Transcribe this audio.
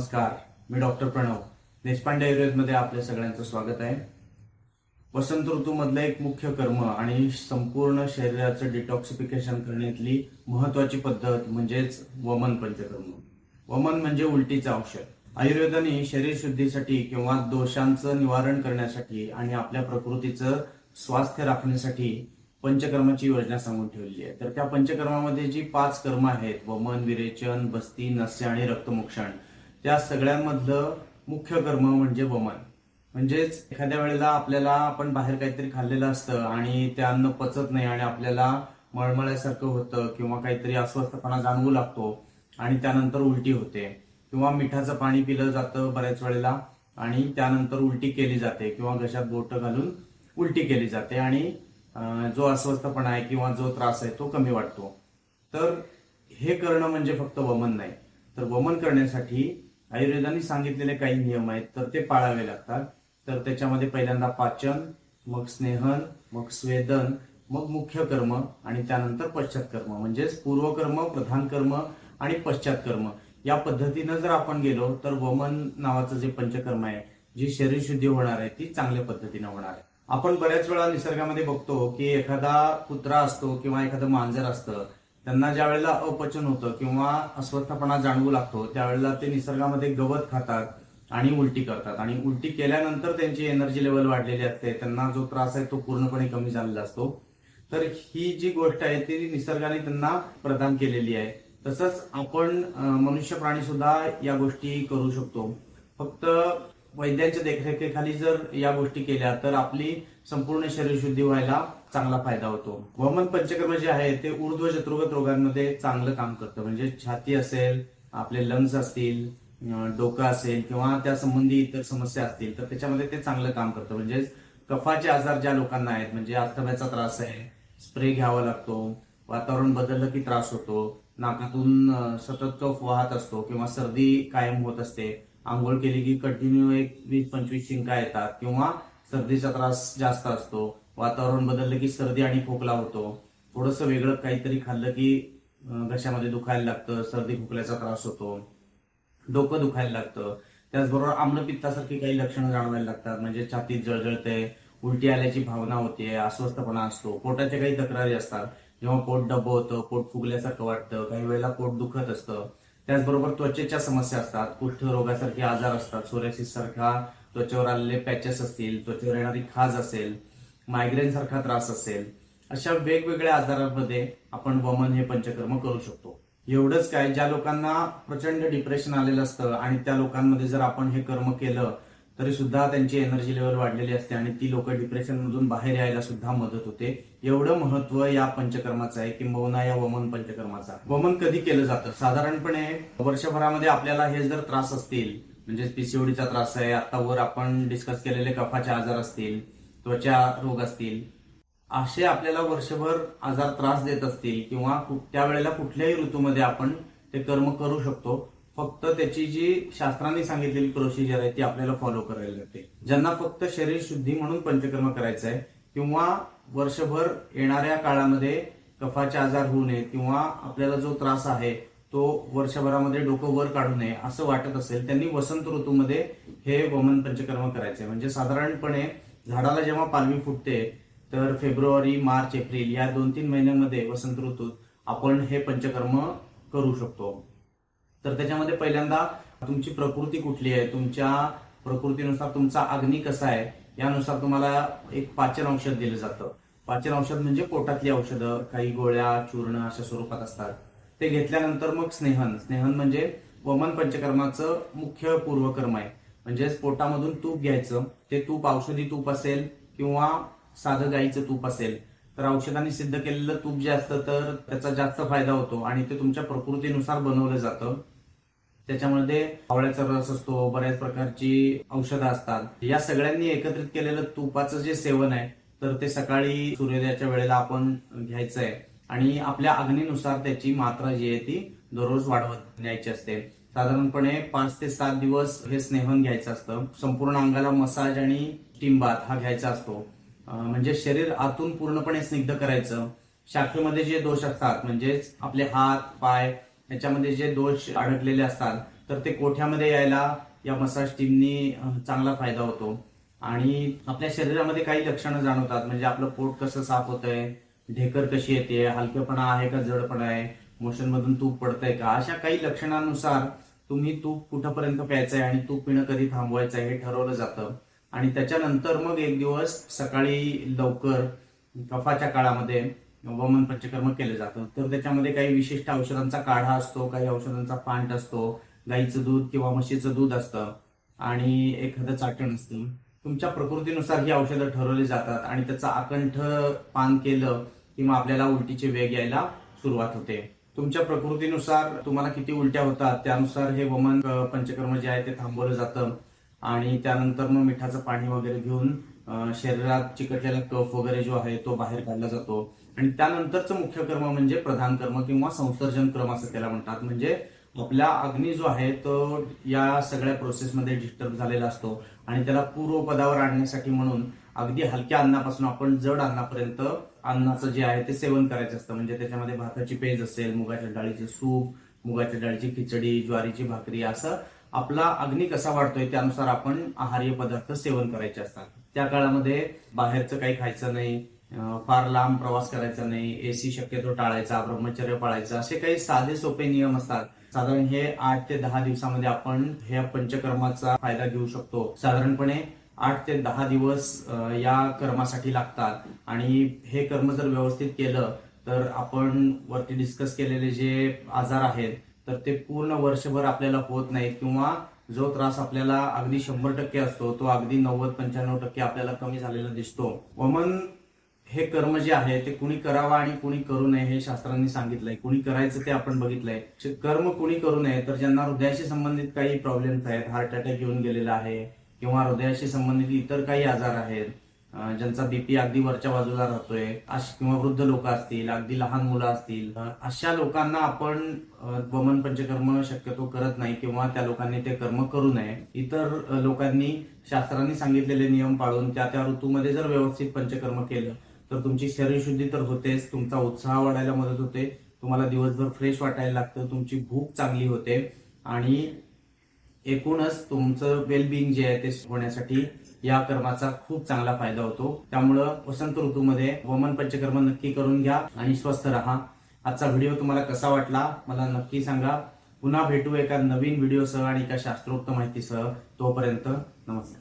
नमस्कार मी डॉक्टर प्रणव. देशपांडे आयुर्वेदमध्ये आपल्या सगळ्यांचं स्वागत आहे. वसंत ऋतूमधलं एक मुख्य कर्म आणि संपूर्ण शरीराचं डिटॉक्सिफिकेशन करण्यातली महत्वाची पद्धत म्हणजेच वमन पंचकर्म. वमन म्हणजे उलटीचं औषध. आयुर्वेदाने शरीर शुद्धीसाठी किंवा दोषांचं निवारण करण्यासाठी आणि आपल्या प्रकृतीचं स्वास्थ्य राखण्यासाठी पंचकर्माची योजना सांगून ठेवलेली आहे. तर त्या पंचकर्मामध्ये जी पाच कर्म आहेत वमन विरेचन बस्ती नस्य आणि रक्तमोक्षण त्या सगळ्यांमधलं मुख्य कर्म म्हणजे वमन. म्हणजेच एखाद्या वेळेला आपल्याला आपण बाहेर काहीतरी खाल्लेलं असतं आणि ते अन्न पचत नाही आणि आपल्याला मळमळ्यासारखं होतं किंवा काहीतरी अस्वस्थपणा जाणवू लागतो आणि त्यानंतर उलटी होते किंवा मिठाचं पाणी पिलं जातं बऱ्याच वेळेला आणि त्यानंतर उलटी केली जाते किंवा घशात बोट घालून उलटी केली जाते आणि जो अस्वस्थपणा आहे किंवा जो त्रास आहे तो कमी वाटतो. तर हे करणं म्हणजे फक्त वमन नाही. तर वमन करण्यासाठी आयुर्वेदाने सांगितलेले काही नियम आहेत तर ते पाळावे लागतात. तर त्याच्यामध्ये पहिल्यांदा पाचन मग स्नेहन मग स्वेदन मग मुख्य कर्म आणि त्यानंतर पश्चात कर्म. म्हणजेच पूर्वकर्म प्रधान कर्म आणि पश्चात कर्म. या पद्धतीनं जर आपण गेलो तर वमन नावाचं जे पंचकर्म आहे जी शरीर शुद्धी होणार आहे ती चांगल्या पद्धतीनं होणार आहे. आपण बऱ्याच वेळा निसर्गामध्ये बघतो की एखादा कुत्रा असतो किंवा एखादं मांजर असतं त्यांना ज्या वेळेला अपचन होतं किंवा अस्वस्थपणा जाणवू लागतो त्यावेळेला ते निसर्गामध्ये गवत खातात आणि उलटी करतात. आणि उलटी केल्यानंतर त्यांची एनर्जी लेवल वाढलेली असते. त्यांना जो त्रास आहे तो पूर्णपणे कमी झालेला असतो. तर ही जी गोष्ट आहे ती निसर्गाने त्यांना प्रदान केलेली आहे. तसंच आपण मनुष्य प्राणी सुद्धा या गोष्टी करू शकतो. फक्त वैद्यांच्या देखरेखीखाली जर या गोष्टी केल्या तर आपली संपूर्ण शरीर शुद्धी व्हायला चांगला फायदा होतो. वमन पंचकर्म जे आहे ते ऊर्ध्व शत्रुगत रोगांमध्ये चांगलं काम करतं. म्हणजे छाती असेल आपले लंग्स असतील डोकं असेल किंवा त्या संबंधी इतर समस्या असतील तर त्याच्यामध्ये ते चांगलं काम करतं. म्हणजे कफाचे आजार ज्या लोकांना आहेत म्हणजे अस्थम्याचा त्रास आहे स्प्रे घ्यावा लागतो वातावरण बदललं की त्रास होतो नाकातून सतत कफ वाहत असतो किंवा सर्दी कायम होत असते आंघोळ केली की कंटिन्यू एक वीस पंचवीस शिंका येतात किंवा सर्दीचा त्रास जास्त असतो वातावरण बदललं की सर्दी आणि खोकला होतो. थोडंसं वेगळं काहीतरी खाल्लं की घशामध्ये दुखायला लागतं सर्दी खोकल्याचा त्रास होतो. डोकं दुखायला लागतं. त्याचबरोबर आम्लपित्तासारखी काही लक्षणं जाणवायला लागतात म्हणजे छातीत जळजळते उलटी आल्याची भावना होते अस्वस्थपणा असतो. पोटाच्या काही तक्रारी असतात. जेव्हा पोट डब्बं होतं पोट फुगल्यासारखं वाटतं काही वेळेला पोट दुखत असतं. त्याचबरोबर त्वचेच्या समस्या असतात. कुष्ठरोगासारखे आजार असतात. सोरेसिस सारखा त्वचेवर आलेले पॅचेस असतील त्वचेवर येणारी खाज असेल मायग्रेन सारखा त्रास असेल अशा वेगवेगळ्या आजारांमध्ये आपण वमन हे पंचकर्म करू शकतो. एवढंच काय ज्या लोकांना प्रचंड डिप्रेशन आलेलं असतं आणि त्या लोकांमध्ये जर आपण हे कर्म केलं तरी सुद्धा त्यांची एनर्जी लेवल वाढलेली असते आणि ती लोक डिप्रेशन मधून बाहेर यायला सुद्धा मदत होते. एवढं महत्त्व या पंचकर्माचं आहे किंबहुना या वमन पंचकर्माचा वमन कधी केलं जातं? साधारणपणे वर्षभरामध्ये आपल्याला हे जर त्रास असतील म्हणजे पीसीओडीचा त्रास आहे आता वर आपण डिस्कस केलेले कफाचे आजार असतील त्वचा रोग असतील असे आपल्याला वर्षभर आजार त्रास देत असतील किंवा त्या त्यावेळेला कुठल्याही ऋतूमध्ये आपण ते कर्म करू शकतो फक्त त्याची जी शास्त्रांनी सांगितलेली प्रोसिजर आहे ती आपल्याला फॉलो करायला लागते. ज्यांना फक्त शरीर शुद्धी म्हणून पंचकर्म करायचं आहे किंवा वर्षभर येणाऱ्या काळामध्ये कफाचे आजार होऊ नये किंवा आपल्याला जो त्रास आहे तो वर्षभरामध्ये डोकं वर काढू नये असं वाटत असेल त्यांनी वसंत ऋतूमध्ये हे वमन पंचकर्म करायचे म्हणजे साधारणपणे झाडाला जेव्हा पालवी फुटते तर फेब्रुवारी मार्च एप्रिल या दोन तीन महिन्यामध्ये वसंत ऋतूत आपण हे पंचकर्म करू शकतो. तर त्याच्यामध्ये पहिल्यांदा तुमची प्रकृती कुठली आहे? तुमच्या प्रकृतीनुसार तुमचा अग्नी कसा आहे? यानुसार तुम्हाला एक पाचन औषध दिलं जातं. पाचन औषध म्हणजे पोटातली औषधं काही गोळ्या चूर्ण अशा स्वरूपात असतात. ते घेतल्यानंतर मग स्नेहन. स्नेहन म्हणजे वमन पंचकर्माचं मुख्य पूर्वकर्म आहे. म्हणजेच पोटामधून तूप घ्यायचं ते तूप औषधी तूप असेल किंवा साधं गाईचं तूप असेल तर औषधांनी सिद्ध केलेलं तूप जे असतं तर त्याचा जास्त फायदा होतो आणि ते तुमच्या प्रकृतीनुसार बनवलं जातं. त्याच्यामध्ये आवळ्याचा रस असतो बऱ्याच प्रकारची औषधं असतात. या सगळ्यांनी एकत्रित केलेलं तुपाचं जे सेवन आहे तर ते सकाळी सूर्योदयाच्या वेळेला आपण घ्यायचं आहे आणि आपल्या अग्नीनुसार त्याची मात्रा जी आहे ती दररोज वाढवत न्यायची असते. साधारणपणे पाच ते सात दिवस हे स्नेहन घ्यायचं असतं. संपूर्ण अंगाला मसाज आणि टिंबात हा घ्यायचा असतो. म्हणजे शरीर आतून पूर्णपणे स्निग्ध करायचं. शाखेमध्ये जे दोष असतात म्हणजेच आपले हात पाय याच्यामध्ये जे दोष अडकलेले असतात तर ते कोठ्यामध्ये यायला या मसाज टीमनी चांगला फायदा होतो. आणि आपल्या शरीरामध्ये काही लक्षणं जाणवतात म्हणजे आपलं पोट कसं साफ होतंय ढेकर कशी येते हलकेपणा आहे का जडपणा आहे मोशन मधून तूप पडतंय का? अशा काही लक्षणानुसार तुम्ही तूप कुठंपर्यंत प्यायचंय आणि तूप पिणं कधी थांबवायचं आहे हे ठरवलं जातं. आणि त्याच्यानंतर मग एक दिवस सकाळी लवकर कफाच्या काळामध्ये वमन पंचकर्म केलं जातं. तर त्याच्यामध्ये काही विशिष्ट औषधांचा काढा असतो काही औषधांचा पांट असतो गाईचं दूध किंवा म्हशीचं दूध असतं आणि एखादं चाटण असतं. तुमच्या प्रकृतीनुसार ही औषधं ठरवली जातात आणि त्याचं आकंठ पान केलं किंवा आपल्याला उलटीचे वेग यायला सुरुवात होते. तुमच्या प्रकृतीनुसार तुम्हाला किती उलट्या होतात त्यानुसार हे वमन पंचकर्म जे आहे ते थांबवलं जातं. आणि त्यानंतर मग मिठाचं पाणी वगैरे घेऊन शरीरात चिकटलेला कफ वगैरे जो आहे तो बाहेर काढला जातो. आणि त्यानंतरचं मुख्य कर्म म्हणजे प्रधान कर्म किंवा संसर्जन क्रम असं त्याला म्हणतात. म्हणजे आपला अग्नी जो आहे तो या सगळ्या प्रोसेसमध्ये डिस्टर्ब झालेला असतो. आणि त्याला पूर्वपदावर आणण्यासाठी म्हणून अगदी हलक्या अन्नापासून आपण जड अन्नापर्यंत अन्नाचं जे आहे ते सेवन करायचं असतं. म्हणजे त्याच्यामध्ये भाताची पेज असेल मुगाच्या डाळीचे सूप मुगाच्या डाळीची खिचडी ज्वारीची भाकरी असं आपला अग्नी कसा वाढतोय त्यानुसार आपण आहार्य पदार्थ सेवन करायचे असतात. त्या काळामध्ये बाहेरचं काही खायचं नाही फार लांब प्रवास करायचा नाही एसी शक्यतो टाळायचा ब्रह्मचर्य पाळायचं असे काही साधे सोपे नियम असतात. साधारण हे आठ ते दहा दिवसामध्ये आपण ह्या पंचकर्माचा फायदा घेऊ शकतो. साधारणपणे आठ ते दहा दिवस या कर्मासाठी लागतात. आणि हे कर्म जर व्यवस्थित केलं तर आपण वरती डिस्कस केलेले जे आजार आहेत तर ते पूर्ण वर्षभर आपल्याला होत नाहीत किंवा जो त्रास आपल्याला अगदी शंभर टक्के असतो तो अगदी नव्वद पंच्याण्णव टक्के आपल्याला कमी झालेला दिसतो. वमन हे कर्म जे आहे ते कुणी करावा आणि कुणी करू नये हे शास्त्रांनी सांगितलंय. कुणी करायचं ते आपण बघितलंय. कर्म कुणी करू नये तर ज्यांना हृदयाशी संबंधित काही प्रॉब्लेम्स आहेत हार्ट अटॅक येऊन गेलेला आहे किंवा हृदयाशी संबंधित इतर काही आजार आहेत ज्यांचा बीपी अगदी वरच्या बाजूला राहतोय अश- किंवा वृद्ध लोक असतील अगदी लहान मुलं असतील अशा लोकांना आपण वमन पंचकर्म शक्यतो करत नाही किंवा त्या लोकांनी ते कर्म करू नये. इतर लोकांनी शास्त्रांनी सांगितलेले नियम पाळून त्या त्या ऋतूमध्ये जर व्यवस्थित पंचकर्म केलं तर तुमची शरीरशुद्धी तर होतेच तुमचा उत्साह वाढायला मदत होते तुम्हाला दिवसभर फ्रेश वाटायला लागतं तुमची भूक चांगली होते आणि एकूणच तुमचं वेलबिंग जे आहे ते होण्यासाठी या कर्माचा खूप चांगला फायदा होतो. त्यामुळं वसंत ऋतूमध्ये वमन पंचकर्म नक्की करून घ्या आणि स्वस्थ राहा. आजचा व्हिडिओ तुम्हाला कसा वाटला मला नक्की सांगा. पुन्हा भेटू एका नवीन व्हिडिओसह आणि एका शास्त्रोक्त माहितीसह. तोपर्यंत नमस्कार.